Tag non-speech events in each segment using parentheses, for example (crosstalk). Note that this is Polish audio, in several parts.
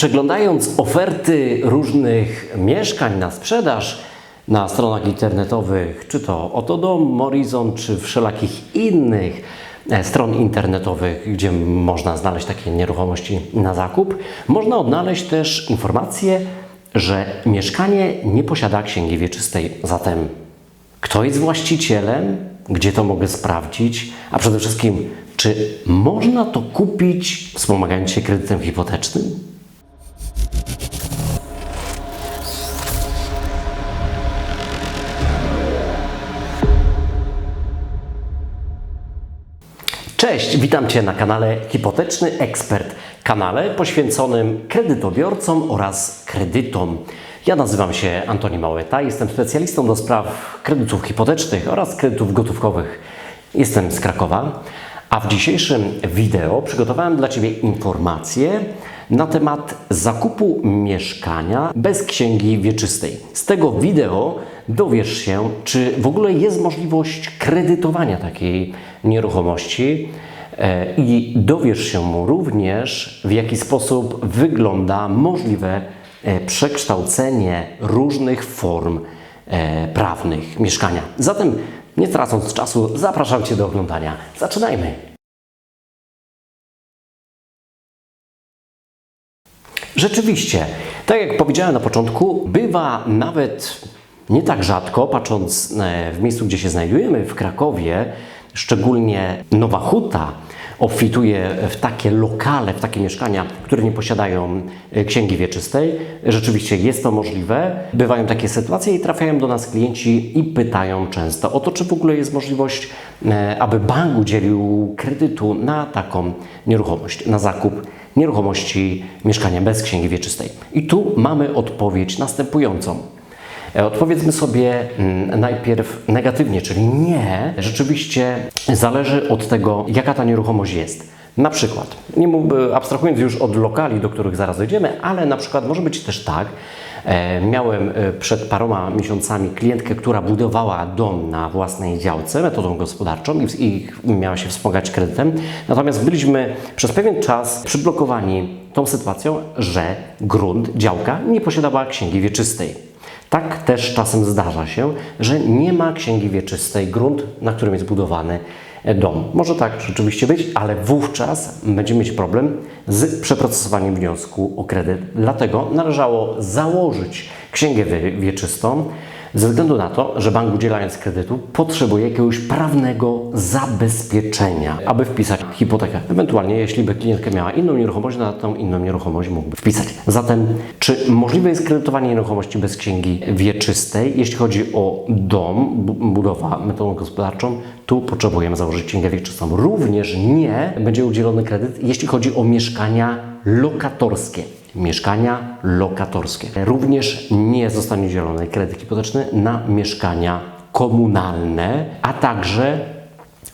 Przeglądając oferty różnych mieszkań na sprzedaż na stronach internetowych, czy to Otodom, Morizon, czy wszelakich innych e, stron internetowych, gdzie można znaleźć takie nieruchomości na zakup, można odnaleźć też informację, że mieszkanie nie posiada księgi wieczystej. Zatem kto jest właścicielem, gdzie to mogę sprawdzić, a przede wszystkim, czy można to kupić wspomagając się kredytem hipotecznym? Cześć, witam Cię na kanale Hipoteczny Ekspert, kanale poświęconym kredytobiorcom oraz kredytom. Ja nazywam się Antoni Małeta, jestem specjalistą do spraw kredytów hipotecznych oraz kredytów gotówkowych. Jestem z Krakowa, a w dzisiejszym wideo przygotowałem dla Ciebie informacje na temat zakupu mieszkania bez księgi wieczystej. Z tego wideo dowiesz się, czy w ogóle jest możliwość kredytowania takiej nieruchomości e, i dowiesz się również, w jaki sposób wygląda możliwe e, przekształcenie różnych form e, prawnych mieszkania. Zatem, nie tracąc czasu, zapraszam Cię do oglądania. Zaczynajmy! Rzeczywiście, tak jak powiedziałem na początku, bywa nawet nie tak rzadko, patrząc e, w miejscu, gdzie się znajdujemy, w Krakowie, szczególnie Nowa Huta obfituje w takie lokale, w takie mieszkania, które nie posiadają e, księgi wieczystej. Rzeczywiście jest to możliwe. Bywają takie sytuacje i trafiają do nas klienci i pytają często o to, czy w ogóle jest możliwość, e, aby bank udzielił kredytu na taką nieruchomość, na zakup nieruchomości mieszkania bez księgi wieczystej. I tu mamy odpowiedź następującą. E, Odpowiedzmy sobie mm, najpierw negatywnie, czyli nie. Rzeczywiście zależy od tego, jaka ta nieruchomość jest. Na przykład, nie mógłby, abstrahując już od lokali, do których zaraz dojdziemy, ale na przykład może być też tak, e, miałem e, przed paroma miesiącami klientkę, która budowała dom na własnej działce metodą gospodarczą i miała się wspomagać kredytem, natomiast byliśmy przez pewien czas przyblokowani tą sytuacją, że grunt, działka nie posiadała księgi wieczystej. Tak też czasem zdarza się, że nie ma księgi wieczystej grunt, na którym jest budowany dom. Może tak rzeczywiście być, ale wówczas będziemy mieć problem z przeprocesowaniem wniosku o kredyt. Dlatego należało założyć księgę wie- wieczystą, ze względu na to, że bank udzielając kredytu potrzebuje jakiegoś prawnego zabezpieczenia, aby wpisać hipotekę. Ewentualnie, jeśli by klientka miała inną nieruchomość, na tą inną nieruchomość mógłby wpisać. Zatem, czy możliwe jest kredytowanie nieruchomości bez księgi wieczystej? Jeśli chodzi o dom, bu- budowa metodą gospodarczą, tu potrzebujemy założyć księgę wieczystą. Również nie będzie udzielony kredyt, jeśli chodzi o mieszkania lokatorskie mieszkania lokatorskie. Również nie zostanie udzielony kredyt hipoteczny na mieszkania komunalne, a także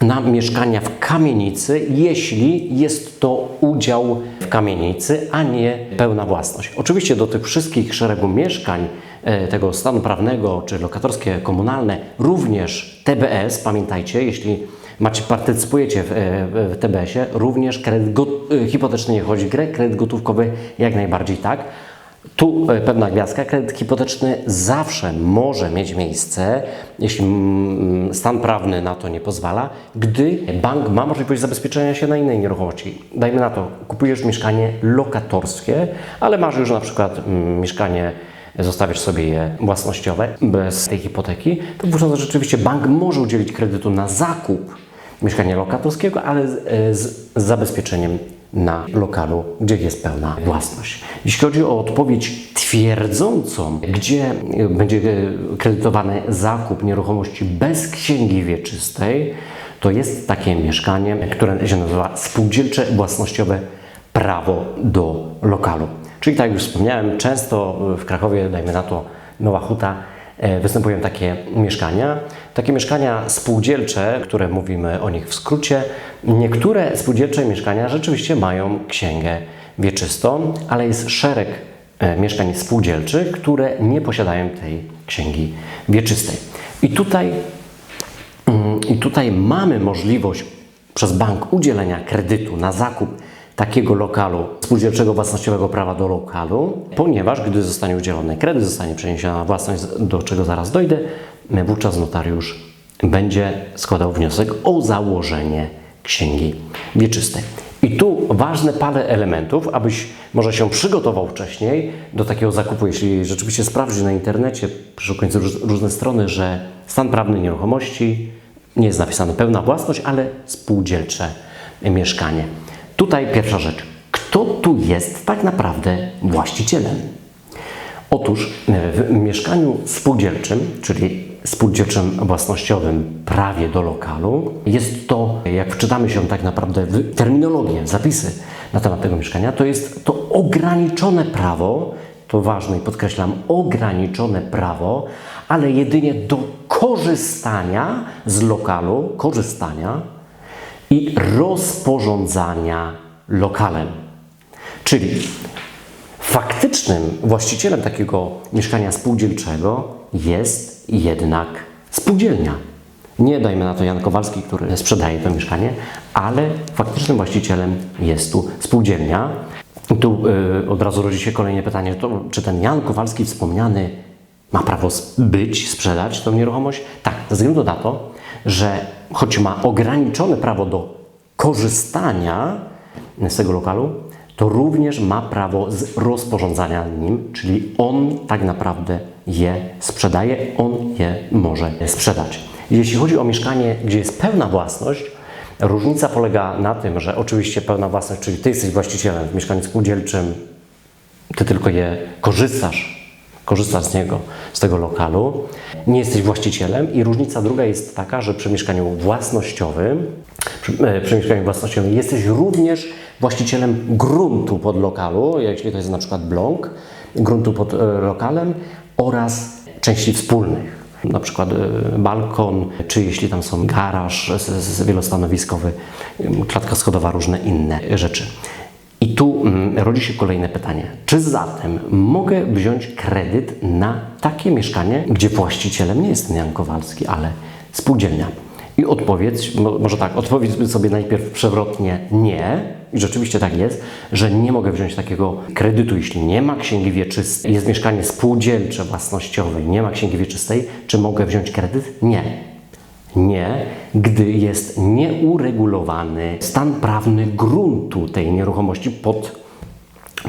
na mieszkania w kamienicy, jeśli jest to udział w kamienicy, a nie pełna własność. Oczywiście do tych wszystkich szeregu mieszkań e, tego stanu prawnego, czy lokatorskie, komunalne, również TBS, pamiętajcie, jeśli macie, partycypujecie w, e, w TBS-ie, również kredyt go, e, hipoteczny nie chodzi grę, kredyt gotówkowy jak najbardziej tak. Tu e, pewna gwiazdka, kredyt hipoteczny zawsze może mieć miejsce, jeśli mm, stan prawny na to nie pozwala, gdy bank ma możliwość zabezpieczenia się na innej nieruchomości. Dajmy na to, kupujesz mieszkanie lokatorskie, ale masz już na przykład mm, mieszkanie zostawisz sobie je własnościowe bez tej hipoteki, to wówczas rzeczywiście bank może udzielić kredytu na zakup mieszkania lokatorskiego, ale z, e, z zabezpieczeniem na lokalu, gdzie jest pełna własność. Jeśli chodzi o odpowiedź twierdzącą, gdzie będzie e, kredytowany zakup nieruchomości bez księgi wieczystej, to jest takie mieszkanie, które się nazywa spółdzielcze własnościowe prawo do lokalu. Czyli tak jak już wspomniałem, często w Krakowie, dajmy na to Nowa Huta, występują takie mieszkania. Takie mieszkania spółdzielcze, które mówimy o nich w skrócie, niektóre spółdzielcze mieszkania rzeczywiście mają księgę wieczystą, ale jest szereg e, mieszkań spółdzielczych, które nie posiadają tej księgi wieczystej. I tutaj Mm, I tutaj mamy możliwość przez bank udzielenia kredytu na zakup takiego lokalu, spółdzielczego własnościowego prawa do lokalu, ponieważ gdy zostanie udzielony kredyt, zostanie przeniesiona własność, do czego zaraz dojdę, wówczas notariusz będzie składał wniosek o założenie księgi wieczystej. I tu ważne parę elementów, abyś może się przygotował wcześniej do takiego zakupu, jeśli rzeczywiście sprawdzi na internecie, przeszukując róż, różne strony, że stan prawny nieruchomości nie jest napisane pełna własność, ale spółdzielcze mieszkanie. Tutaj pierwsza rzecz. Kto tu jest tak naprawdę właścicielem? Otóż w mieszkaniu spółdzielczym, czyli spółdzielczym własnościowym prawie do lokalu, jest to, jak wczytamy się tak naprawdę w terminologię, zapisy na temat tego mieszkania, to jest to ograniczone prawo, to ważne i podkreślam, ograniczone prawo, ale jedynie do korzystania z lokalu, korzystania i rozporządzania lokalem. Czyli faktycznym właścicielem takiego mieszkania spółdzielczego jest jednak spółdzielnia. Nie dajmy na to Jan Kowalski, który sprzedaje to mieszkanie, ale faktycznym właścicielem jest tu spółdzielnia. I tu y, od razu rodzi się kolejne pytanie, to, czy ten Jan Kowalski wspomniany ma prawo być, sprzedać tą nieruchomość? Tak, ze względu na to, że choć ma ograniczone prawo do korzystania z tego lokalu, to również ma prawo z rozporządzania nim, czyli on tak naprawdę je sprzedaje, on je może sprzedać. Jeśli chodzi o mieszkanie, gdzie jest pełna własność, różnica polega na tym, że oczywiście pełna własność, czyli ty jesteś właścicielem w mieszkaniu spółdzielczym, ty tylko je korzystasz, korzystasz z niego, z tego lokalu, nie jesteś właścicielem i różnica druga jest taka, że przy mieszkaniu własnościowym, przy, e, przy mieszkaniu własnościowym jesteś również właścicielem gruntu pod lokalu, jeśli to jest na przykład blok, gruntu pod e, lokalem oraz części wspólnych. Na przykład e, balkon, czy jeśli tam są garaż wielostanowiskowy, klatka schodowa, różne inne rzeczy. I tu mm, rodzi się kolejne pytanie. Czy zatem mogę wziąć kredyt na takie mieszkanie, gdzie właścicielem nie jest Jan Kowalski, ale spółdzielnia? I odpowiedź, mo- może tak, odpowiedz sobie najpierw przewrotnie nie. I rzeczywiście tak jest, że nie mogę wziąć takiego kredytu, jeśli nie ma księgi wieczystej, jest mieszkanie spółdzielcze, własnościowe, nie ma księgi wieczystej, czy mogę wziąć kredyt? Nie. Nie, gdy jest nieuregulowany stan prawny gruntu tej nieruchomości pod,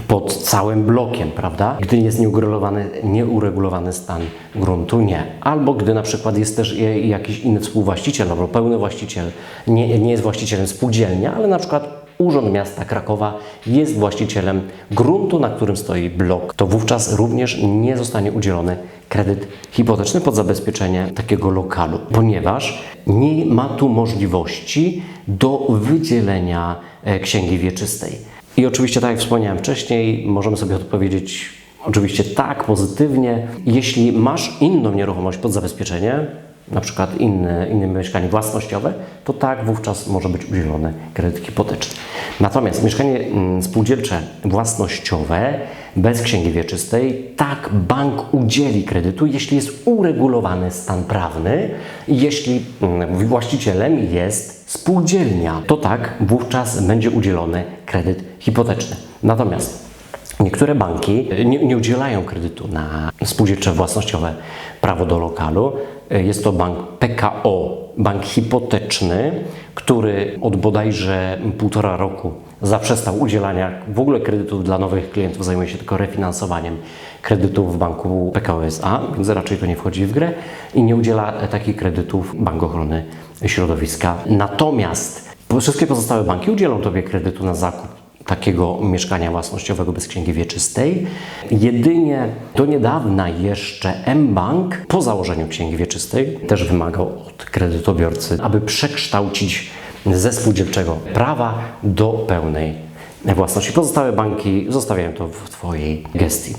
pod całym blokiem, prawda? Gdy jest nieuregulowany, nieuregulowany stan gruntu, nie. Albo gdy na przykład jest też jakiś inny współwłaściciel albo pełny właściciel, nie, nie jest właścicielem spółdzielnia, ale na przykład Urząd Miasta Krakowa jest właścicielem gruntu, na którym stoi blok, to wówczas również nie zostanie udzielony kredyt hipoteczny pod zabezpieczenie takiego lokalu, ponieważ nie ma tu możliwości do wydzielenia e, księgi wieczystej. I oczywiście, tak jak wspomniałem wcześniej, możemy sobie odpowiedzieć oczywiście tak, pozytywnie. Jeśli masz inną nieruchomość pod zabezpieczenie, na przykład inne, inne mieszkanie własnościowe, to tak wówczas może być udzielony kredyt hipoteczny. Natomiast mieszkanie mm, spółdzielcze własnościowe bez księgi wieczystej, tak bank udzieli kredytu, jeśli jest uregulowany stan prawny jeśli mm, właścicielem jest spółdzielnia, to tak wówczas będzie udzielony kredyt hipoteczny. Natomiast Niektóre banki nie, nie udzielają kredytu na spółdzielcze własnościowe prawo do lokalu. Jest to bank PKO, bank hipoteczny, który od bodajże półtora roku zaprzestał udzielania w ogóle kredytów dla nowych klientów, zajmuje się tylko refinansowaniem kredytów w banku PKO SA, więc raczej to nie wchodzi w grę i nie udziela takich kredytów Bank Ochrony Środowiska. Natomiast wszystkie pozostałe banki udzielą Tobie kredytu na zakup takiego mieszkania własnościowego bez księgi wieczystej. Jedynie do niedawna jeszcze mBank po założeniu księgi wieczystej też wymagał od kredytobiorcy, aby przekształcić ze spółdzielczego prawa do pełnej własności. Pozostałe banki zostawiają to w Twojej gestii.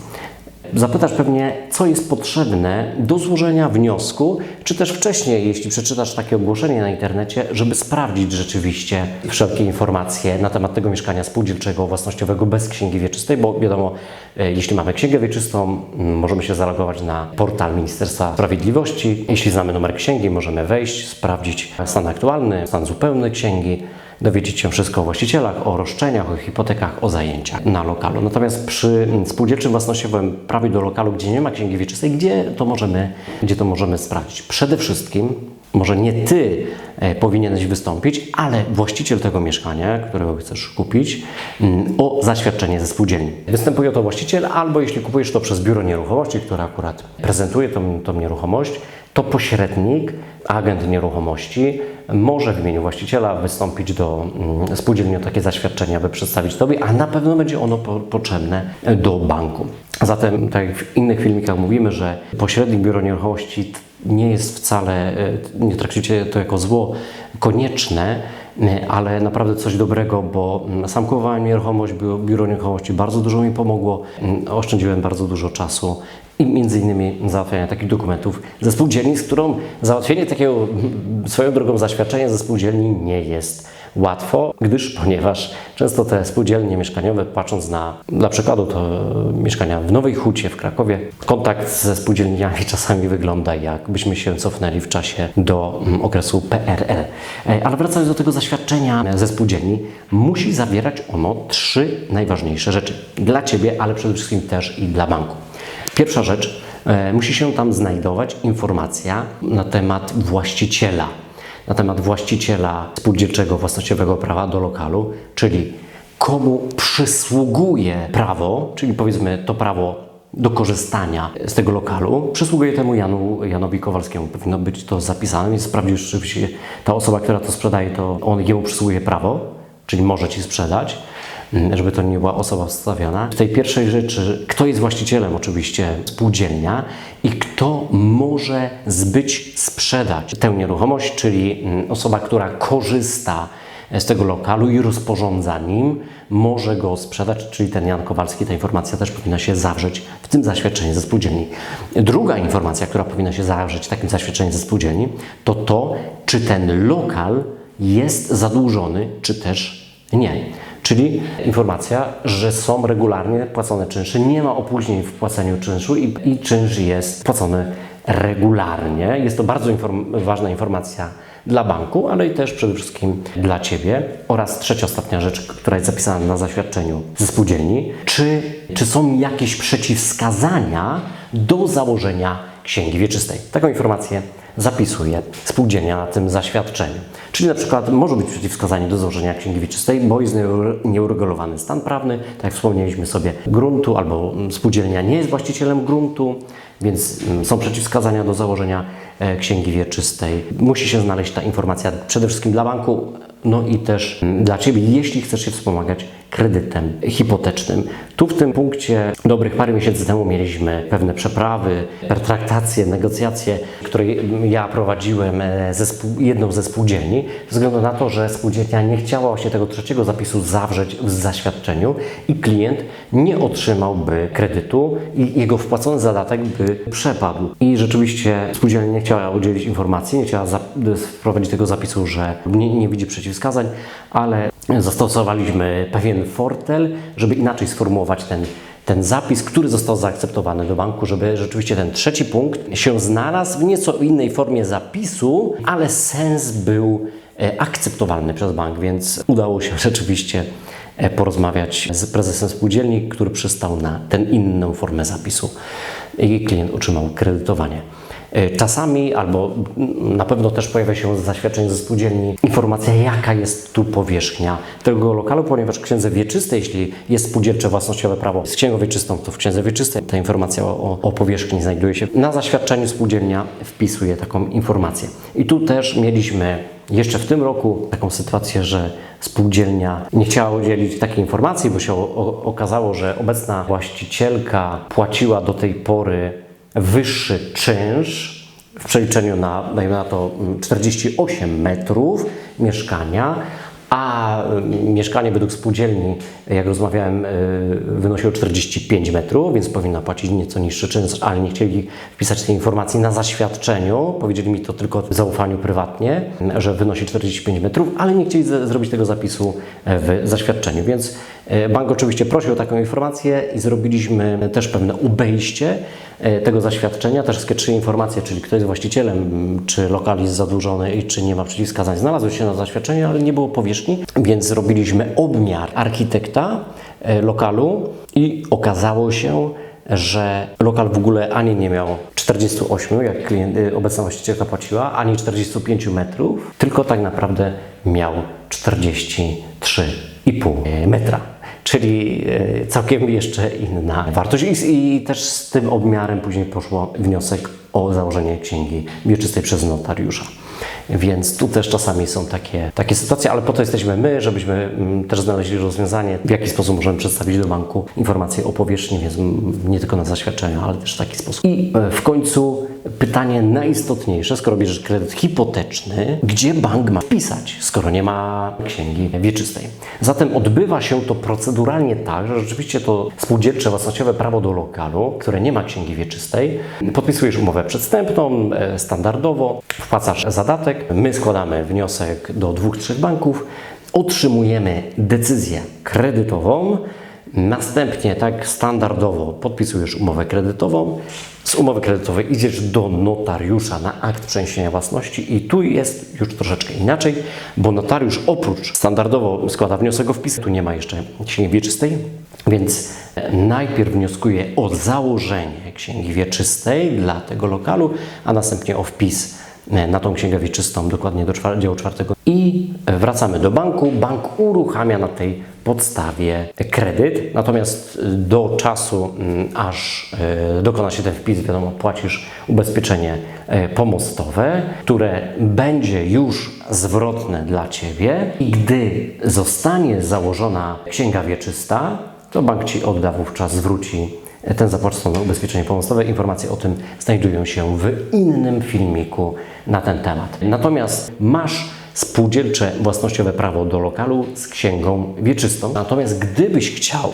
Zapytasz pewnie, co jest potrzebne do złożenia wniosku, czy też wcześniej, jeśli przeczytasz takie ogłoszenie na internecie, żeby sprawdzić rzeczywiście wszelkie informacje na temat tego mieszkania spółdzielczego, własnościowego bez księgi wieczystej, bo wiadomo, E, Jeśli mamy księgę wieczystą, możemy się zalogować na portal Ministerstwa Sprawiedliwości. Jeśli znamy numer księgi, możemy wejść, sprawdzić stan aktualny, stan zupełny księgi, dowiedzieć się wszystko o właścicielach, o roszczeniach, o hipotekach, o zajęciach na lokalu. Natomiast przy spółdzielczym własnościowym prawie do lokalu, gdzie nie ma księgi wieczystej, gdzie to możemy, gdzie to możemy sprawdzić? Przede wszystkim może nie ty e, powinieneś wystąpić, ale właściciel tego mieszkania, którego chcesz kupić, mm, o zaświadczenie ze spółdzielni. Występuje to właściciel, albo jeśli kupujesz to przez biuro nieruchomości, które akurat prezentuje tą, tą nieruchomość, to pośrednik, agent nieruchomości może w imieniu właściciela wystąpić do mm, spółdzielni o takie zaświadczenie, aby przedstawić Tobie, a na pewno będzie ono po, potrzebne do banku. Zatem, tak jak w innych filmikach mówimy, że pośrednik biuro nieruchomości nie jest wcale, e, nie traktujcie to jako zło konieczne, e, ale naprawdę coś dobrego, bo mm, sam kupowałem nieruchomość, biuro, biuro nieruchomości bardzo dużo mi pomogło, mm, oszczędziłem bardzo dużo czasu i między innymi załatwiania takich dokumentów ze spółdzielni, z którą załatwienie takiego mm, swoją drogą zaświadczenia ze spółdzielni nie jest łatwo, gdyż ponieważ często te spółdzielnie mieszkaniowe, patrząc na, dla przykładu to e, mieszkania w Nowej Hucie w Krakowie, kontakt ze spółdzielniami (laughs) czasami wygląda jakbyśmy się cofnęli w czasie do mm, okresu PRL. E, Ale wracając do tego zaświadczenia ze spółdzielni, musi zawierać ono trzy najważniejsze rzeczy dla Ciebie, ale przede wszystkim też i dla banku. Pierwsza rzecz, e, musi się tam znajdować informacja na temat właściciela, na temat właściciela spółdzielczego własnościowego prawa do lokalu, czyli komu przysługuje prawo, czyli powiedzmy to prawo do korzystania z tego lokalu, przysługuje temu Janu, Janowi Kowalskiemu. Powinno być to zapisane, więc sprawdzisz, czy rzeczywiście ta osoba, która to sprzedaje, to on jemu przysługuje prawo, czyli może Ci sprzedać żeby to nie była osoba wstawiona. W tej pierwszej rzeczy, kto jest właścicielem oczywiście spółdzielnia i kto może zbyć, sprzedać tę nieruchomość, czyli mm, osoba, która korzysta z tego lokalu i rozporządza nim, może go sprzedać, czyli ten Jan Kowalski, ta informacja też powinna się zawrzeć w tym zaświadczeniu ze spółdzielni. Druga informacja, która powinna się zawrzeć w takim zaświadczeniu ze spółdzielni, to to, czy ten lokal jest zadłużony, czy też nie. Czyli informacja, że są regularnie płacone czynsze, nie ma opóźnień w płaceniu czynszu i, i czynsz jest płacony regularnie. Jest to bardzo inform- ważna informacja dla banku, ale i też przede wszystkim dla Ciebie. Oraz trzecia, ostatnia rzecz, która jest zapisana na zaświadczeniu ze spółdzielni. Czy, czy są jakieś przeciwwskazania do założenia księgi wieczystej? Taką informację zapisuje spółdzielnia na tym zaświadczeniu. Czyli na przykład może być przeciwwskazanie do założenia księgi wieczystej, bo jest nieure- nieuregulowany stan prawny, tak jak wspomnieliśmy sobie, gruntu albo mm, spółdzielnia nie jest właścicielem gruntu, więc mm, są przeciwwskazania do założenia e, księgi wieczystej. Musi się znaleźć ta informacja przede wszystkim dla banku, no i też mm, dla Ciebie, jeśli chcesz się wspomagać kredytem hipotecznym. Tu w tym punkcie dobrych parę miesięcy temu mieliśmy pewne przeprawy, pertraktacje, negocjacje, które ja prowadziłem e, ze spół, jedną ze spółdzielni, ze względu na to, że spółdzielnia nie chciała właśnie tego trzeciego zapisu zawrzeć w zaświadczeniu i klient nie otrzymałby kredytu i jego wpłacony zadatek by przepadł. I rzeczywiście spółdzielnia nie chciała udzielić informacji, nie chciała wprowadzić tego zapisu, że nie, nie widzi przeciwwskazań, ale zastosowaliśmy pewien fortel, żeby inaczej sformułować ten, ten zapis, który został zaakceptowany do banku, żeby rzeczywiście ten trzeci punkt się znalazł w nieco innej formie zapisu, ale sens był e, akceptowalny przez bank, więc udało się (laughs) rzeczywiście e, porozmawiać z prezesem spółdzielni, który przystał na tę inną formę zapisu i klient otrzymał kredytowanie. E, Czasami, albo na pewno też pojawia się z zaświadczeń ze spółdzielni informacja, jaka jest tu powierzchnia tego lokalu, ponieważ w księdze wieczystej, jeśli jest spółdzielcze własnościowe prawo z księgą wieczystą, to w księdze wieczystej ta informacja o, o powierzchni znajduje się. Na zaświadczeniu spółdzielnia wpisuje taką informację. I tu też mieliśmy jeszcze w tym roku taką sytuację, że spółdzielnia nie chciała udzielić takiej informacji, bo się okazało, że obecna właścicielka płaciła do tej pory wyższy czynsz w przeliczeniu na, dajmy na to, mm, 48 metrów mieszkania, a y, mieszkanie według spółdzielni, jak rozmawiałem, y, wynosiło 45 metrów, więc powinna płacić nieco niższy czynsz, ale nie chcieli wpisać tej informacji na zaświadczeniu. Powiedzieli mi to tylko w zaufaniu prywatnie, że wynosi 45 metrów, ale nie chcieli zrobić tego zapisu e, w zaświadczeniu, więc e, bank oczywiście prosił o taką informację i zrobiliśmy też pewne ubejście e, tego zaświadczenia, te wszystkie trzy informacje, czyli kto jest właścicielem, czy lokal jest zadłużony i czy nie ma przeciwwskazań, znalazły się na zaświadczeniu, ale nie było powierzchni, więc zrobiliśmy obmiar architekta e, lokalu i okazało się, że lokal w ogóle ani nie miał 48, jak klient, y, obecna właścicielka płaciła, ani 45 metrów, tylko tak naprawdę miał 43,5 metra. Czyli e, całkiem jeszcze inna wartość. I, I też z tym obmiarem później poszło wniosek o założenie księgi wieczystej przez notariusza. Więc tu też czasami są takie, takie sytuacje, ale po to jesteśmy my, żebyśmy mm, też znaleźli rozwiązanie, w jaki sposób możemy przedstawić do banku informacje o powierzchni, więc mm, nie tylko na zaświadczeniu, ale też w taki sposób. I e, w końcu pytanie najistotniejsze, skoro bierzesz kredyt hipoteczny, gdzie bank ma wpisać, skoro nie ma księgi wieczystej. Zatem odbywa się to proceduralnie tak, że rzeczywiście to spółdzielcze własnościowe prawo do lokalu, które nie ma księgi wieczystej, podpisujesz umowę przedstępną, e, standardowo, wpłacasz zadatek, my składamy wniosek do dwóch, trzech banków, otrzymujemy decyzję kredytową, następnie tak standardowo podpisujesz umowę kredytową, z umowy kredytowej idziesz do notariusza na akt przeniesienia własności i tu jest już troszeczkę inaczej, bo notariusz oprócz standardowo składa wniosek o wpis, tu nie ma jeszcze księgi wieczystej, więc e, najpierw wnioskuje o założenie księgi wieczystej dla tego lokalu, a następnie o wpis e, na tą księgę wieczystą, dokładnie do działu czwartego. I wracamy do banku. Bank uruchamia na tej podstawie kredyt, natomiast do czasu, mm, aż e, dokona się ten wpis, wiadomo, płacisz ubezpieczenie e, pomostowe, które będzie już zwrotne dla Ciebie i gdy zostanie założona księga wieczysta, to bank Ci odda wówczas, zwróci ten zapłacone ubezpieczenie pomostowe. Informacje o tym znajdują się w innym filmiku na ten temat. Natomiast masz spółdzielcze własnościowe prawo do lokalu z księgą wieczystą. Natomiast gdybyś chciał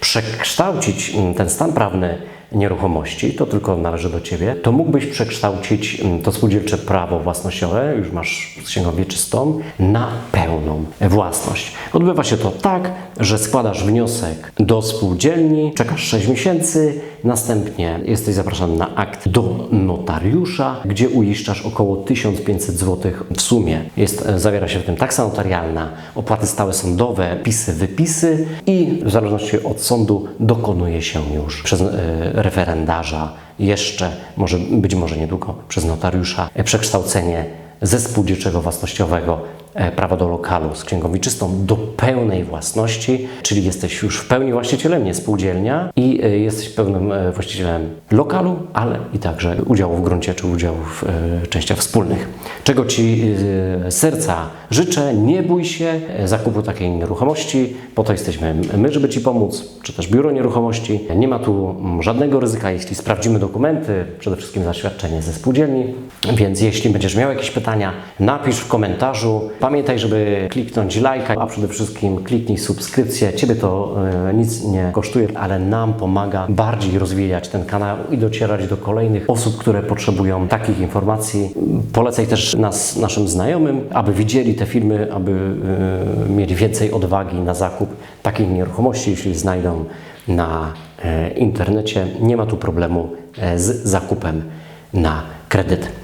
przekształcić mm, ten stan prawny nieruchomości, to tylko należy do Ciebie, to mógłbyś przekształcić mm, to spółdzielcze prawo własnościowe, już masz księgą wieczystą, na pełną własność. Odbywa się to tak, że składasz wniosek do spółdzielni, czekasz 6 miesięcy, następnie jesteś zapraszany na akt do notariusza, gdzie uiszczasz około 1500 zł w sumie. Jest, e, zawiera się w tym taksa notarialna, opłaty stałe sądowe, pisy, wypisy i w zależności od sądu dokonuje się już przez e, referendarza jeszcze, może być może niedługo przez notariusza, e, przekształcenie ze spółdzielczego własnościowego prawa do lokalu z księgą wieczystą do pełnej własności, czyli jesteś już w pełni właścicielem, nie spółdzielnia i e, jesteś pełnym e, właścicielem lokalu, ale i także udziału w gruncie czy udziału w e, częściach wspólnych. Czego Ci e, serca życzę, nie bój się e, zakupu takiej nieruchomości, po to jesteśmy my, żeby Ci pomóc, czy też biuro nieruchomości. Nie ma tu żadnego ryzyka, jeśli sprawdzimy dokumenty, przede wszystkim zaświadczenie ze spółdzielni, więc jeśli będziesz miał jakieś pytania, napisz w komentarzu. Pamiętaj, żeby kliknąć lajka, a przede wszystkim kliknij subskrypcję. Ciebie to e, nic nie kosztuje, ale nam pomaga bardziej rozwijać ten kanał i docierać do kolejnych osób, które potrzebują takich informacji. Polecaj też nas naszym znajomym, aby widzieli te filmy, aby e, mieli więcej odwagi na zakup takiej nieruchomości, jeśli znajdą na e, internecie. Nie ma tu problemu z zakupem na kredyt.